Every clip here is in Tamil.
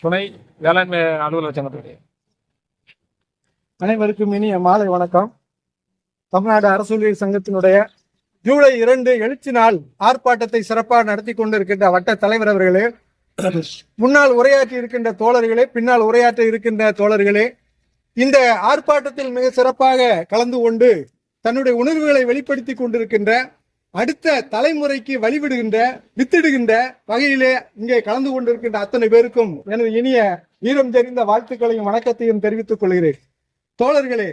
துணை வேளாண்மை அலுவலர் சங்கத்துடைய அனைவருக்கும் இனிய மாலை வணக்கம். தமிழ்நாடு அரசு சங்கத்தினுடைய ஜூலை இரண்டு எழுச்சி நாள் ஆர்ப்பாட்டத்தை சிறப்பாக நடத்தி கொண்டிருக்கின்ற வட்ட தலைவர் அவர்களே முன்னால் உரையாற்றி இருக்கின்ற தோழர்களே பின்னால் உரையாற்ற இருக்கின்ற தோழர்களே இந்த ஆர்ப்பாட்டத்தில் மிக சிறப்பாக கலந்து கொண்டு தன்னுடைய உணர்வுகளை வெளிப்படுத்தி கொண்டிருக்கின்ற அடுத்த தலைமுறைக்கு வழிவிடுகின்ற வித்திடுகின்ற வகையிலே இங்கே கலந்து கொண்டிருக்கின்ற அத்தனை பேருக்கும் எனது இனிய வீரம் தெரிந்த வாழ்த்துக்களையும் வணக்கத்தையும் தெரிவித்துக் கொள்கிறேன். தோழர்களே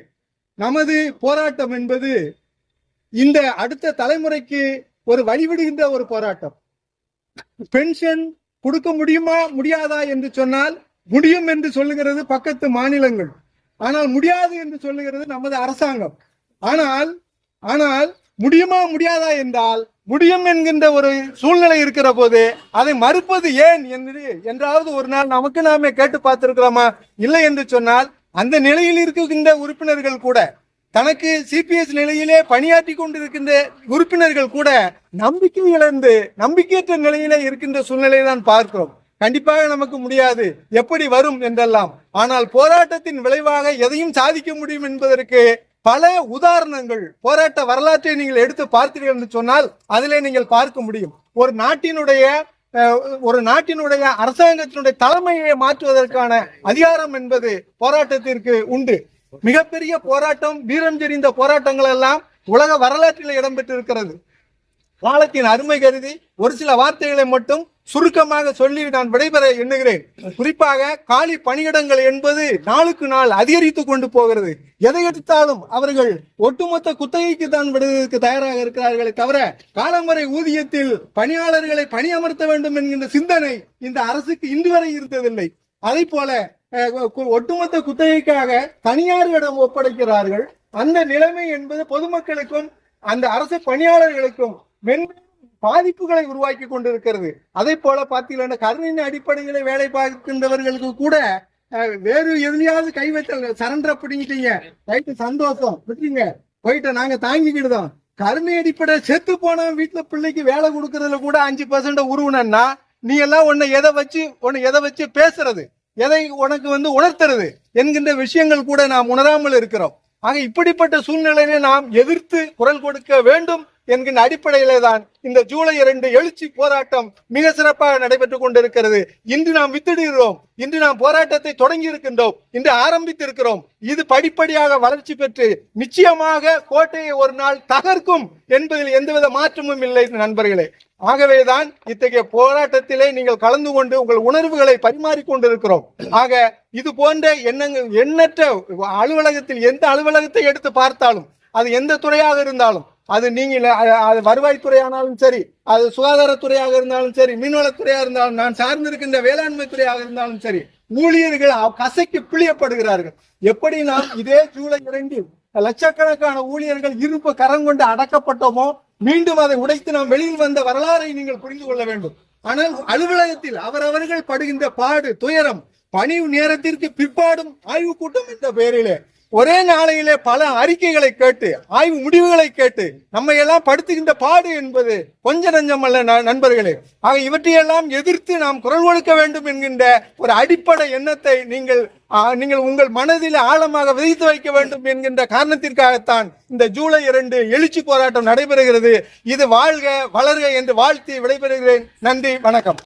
நமது போராட்டம் என்பது இந்த அடுத்த தலைமுறைக்கு ஒரு வழிவிடுகின்ற ஒரு போராட்டம். பென்ஷன் கொடுக்க முடியுமா முடியாதா என்று சொன்னால் முடியும் என்று சொல்லுகிறது பக்கத்து மாநிலங்கள். ஆனால் முடியாது என்று சொல்லுகிறது நமது அரசாங்கம். ஆனால் ஆனால் முடியுமா முடியாதா என்றால் முடியும் என்கின்ற ஒரு சூழ்நிலை இருக்கிற போது அதை மறுப்பது ஏன் என்று என்றாவது ஒரு நாள் நமக்கு நாமே கேட்டு பார்த்திருக்கிறோமா? இல்லை என்று சொன்னால் அந்த நிலையில் இருக்கின்ற உறுப்பினர்கள் கூட தனக்கு சிபிஎஸ் நிலையிலே பணியாற்றி கொண்டிருக்கின்ற உறுப்பினர்கள் கூட நம்பிக்கை இழந்து நம்பிக்கையற்ற நிலையிலே இருக்கின்ற சூழ்நிலையை தான் பார்க்கிறோம். கண்டிப்பாக நமக்கு முடியாது. எப்படி வரும் என்றெல்லாம். ஆனால் போராட்டத்தின் விளைவாக எதையும் சாதிக்க முடியும் என்பதற்கு பல உதாரணங்கள் போராட்ட வரலாற்றை நீங்கள் எடுத்து பார்த்தீர்கள் என்று சொன்னால் அதிலே நீங்கள் பார்க்க முடியும். ஒரு நாட்டினுடைய ஒரு நாட்டினுடைய அரசாங்கத்தினுடைய தலைமையை மாற்றுவதற்கான அதிகாரம் என்பது போராட்டத்திற்கு உண்டு. மிகப்பெரிய போராட்டம் வீரம் தெரிந்த போராட்டங்கள் எல்லாம் உலக வரலாற்றில் இடம்பெற்றிருக்கிறது. காலத்தின் அருமை கருதி ஒரு சில வார்த்தைகளை மட்டும் சுருக்கமாக சொல்லி நான் விடைபெற எண்ணுகிறேன். குறிப்பாக காலி பணியிடங்கள் என்பது நாளுக்கு நாள் அதிகரித்து கொண்டு போகிறது. எதை எடுத்தாலும் அவர்கள் ஒட்டுமொத்த குத்தகைக்கு தான் விடுவதற்கு தயாராக இருக்கிறார்களே தவிர காலமுறை ஊதியத்தில் பணியாளர்களை பணியமர்த்த வேண்டும் என்கின்ற சிந்தனை இந்த அரசுக்கு இன்று வரை இருந்ததில்லை. அதை போல அஹ், ஒட்டுமொத்த குத்தகைக்காக தனியாரிடம் ஒப்படைக்கிறார்கள். அந்த நிலைமை என்பது பொதுமக்களுக்கும் அந்த அரசு பணியாளர்களுக்கும் மென்மேலும் பாதிப்புகளை உருவாக்கி கொண்டிருக்கிறது. அதே போல பார்த்தீங்கன்னா கருணையின் அடிப்படையில வேலை பார்க்கின்றவர்களுக்கு கூட வேறு எதுலையாவது கை வைத்தல் சரண்டர் பிடிங்கிட்டீங்க. ரைட்டு சந்தோஷம். விட்டுங்க போயிட்டு நாங்க தாங்கிக்கிடுதோம். கருணை அடிப்படை செத்து போன வீட்டுல பிள்ளைக்கு வேலை கொடுக்கறதுல கூட அஞ்சு பர்சன்ட் உருவனன்னா நீ எல்லாம் உன்னை எதை வச்சு உன்னை எதை வச்சு பேசுறது? எதை உனக்கு வந்து உணர்த்துறது? என்கின்ற விஷயங்கள் கூட நாம் உணராமல் இருக்கிறோம். ஆக இப்படிப்பட்ட சூழ்நிலையில நாம் எதிர்த்து குரல் கொடுக்க வேண்டும். என்கின்ற அடிப்படையிலே தான் இந்த ஜூலை இரண்டு எழுச்சி போராட்டம் மிக சிறப்பாக நடைபெற்றுக் கொண்டிருக்கிறது. இன்று நாம் வித்திடுகிறோம். இன்று நாம் போராட்டத்தை தொடங்கி இருக்கின்றோம். இன்று ஆரம்பித்திருக்கிறோம். இது படிப்படியாக வளர்ச்சி பெற்று நிச்சயமாக கோட்டையை ஒரு நாள் தகர்க்கும் என்பதில் எந்தவித மாற்றமும் இல்லை நண்பர்களே. ஆகவேதான் இத்தகைய போராட்டத்திலே நீங்கள் கலந்து கொண்டு உங்கள் உணர்வுகளை பரிமாறிக்கொண்டிருக்கிறோம். ஆக இது போன்ற எண்ணங்கள் எண்ணற்ற அலுவலகத்தில் எந்த அலுவலகத்தை எடுத்து பார்த்தாலும் அது எந்த துறையாக இருந்தாலும் அது நீங்கள் அது வருவாய்த்துறையானாலும் சரி அது சுகாதாரத்துறையாக இருந்தாலும் சரி மீன்வளத்துறையாக இருந்தாலும் நான் சார்ந்திருக்கின்ற வேளாண்மை துறையாக இருந்தாலும் சரி ஊழியர்கள் கசைக்கு பிழியப்படுகிறார்கள். எப்படி நாம் இதே ஜூலை இரண்டில் லட்சக்கணக்கான ஊழியர்கள் இருப்பு கரம் கொண்டு அடக்கப்பட்டோமோ மீண்டும் அதை உடைத்து நாம் வெளியில் வந்த வரலாறை நீங்கள் புரிந்து கொள்ள வேண்டும். ஆனால் அலுவலகத்தில் அவரவர்கள் படுகின்ற பாடு துயரம் பணி நேரத்திற்கு பிற்பாடும் ஆய்வு கூட்டம் என்ற பெயரிலே ஒரே நாளையிலே பல அறிக்கைகளை கேட்டு ஆய்வு முடிவுகளை கேட்டு நம்ம எல்லாம் படுத்துகின்ற பாடு என்பது கொஞ்ச நஞ்சம் அல்ல ந- நண்பர்களே. ஆக இவற்றையெல்லாம் எதிர்த்து நாம் குரல் கொடுக்க வேண்டும் என்கின்ற ஒரு அடிப்படை எண்ணத்தை நீங்கள் நீங்கள் உங்கள் மனதில் ஆழமாக விதைத்து வைக்க வேண்டும் என்கின்ற காரணத்திற்காகத்தான் இந்த ஜூலை இரண்டு எழுச்சி போராட்டம் நடைபெறுகிறது. இது வாழ்க வளர்க என்று வாழ்த்தி விடைபெறுகிறேன். நன்றி வணக்கம்.